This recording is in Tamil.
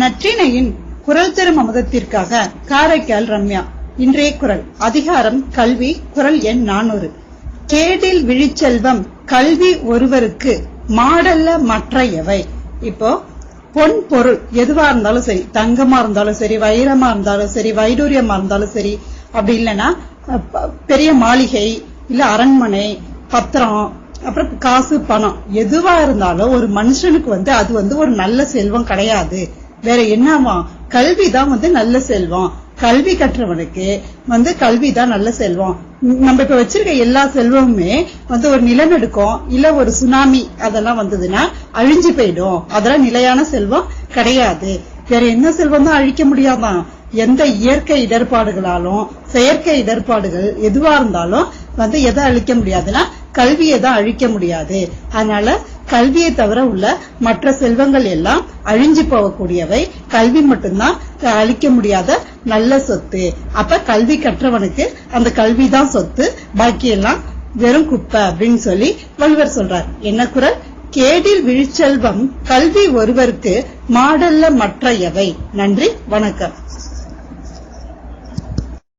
நற்றினையின் குரல் தரும் அமுதத்திற்காக காரைக்கால் ரம்யா. இன்றைய குரல். அதிகாரம் கல்வி குரல் எண் நானூறு. கேடில் விழிச்செல்வம் கல்வி ஒருவருக்கு மாடல்ல மற்ற எவை? இப்போ பொன் பொருள் எதுவா இருந்தாலும் சரி தங்கமா இருந்தாலும் சரி வைரமா இருந்தாலும் சரி வைடூரியமா இருந்தாலும் சரி அப்படி இல்லைன்னா பெரிய மாளிகை இல்ல அரண்மனை பத்திரம் அப்புறம் காசு பணம் எதுவா இருந்தாலும் ஒரு மனுஷனுக்கு வந்து அது வந்து ஒரு நல்ல செல்வம் கிடையாது. வேற என்னவா கல்வி தான் வந்து நல்ல செல்வம். கல்வி கற்றவனுக்கு வந்து கல்வி தான் நல்ல செல்வம். நம்ம இப்ப வச்சிருக்க எல்லா செல்வமுமே வந்து ஒரு நிலநடுக்கம் இல்ல ஒரு சுனாமி அதெல்லாம் வந்ததுன்னா அழிஞ்சு போயிடும். அதெல்லாம் நிலையான செல்வம் கிடையாது. வேற என்ன செல்வம் தான் அழிக்க முடியாதான்? எந்த இயற்கை இடர்பாடுகளாலும் செயற்கை இடர்பாடுகள் எதுவா இருந்தாலும் வந்து எதை அழிக்க முடியாதுன்னா கல்வியை தான் அழிக்க முடியாது. அதனால கல்வியை தவிர உள்ள மற்ற செல்வங்கள் எல்லாம் அழிஞ்சு போகக்கூடியவை. கல்வி மட்டும்தான் அழிக்க முடியாத நல்ல சொத்து. அப்ப கல்வி கற்றவனுக்கு அந்த கல்வி தான் சொத்து. பாக்கி எல்லாம் வெறும் குப்பை அப்படின்னு சொல்லி வள்ளுவர் சொல்றார். என்ன குரல்? கேடில் விழிச்செல்வம் கல்வி ஒருவருக்கு மாடல்ல மற்ற எவை நன்றி வணக்கம்.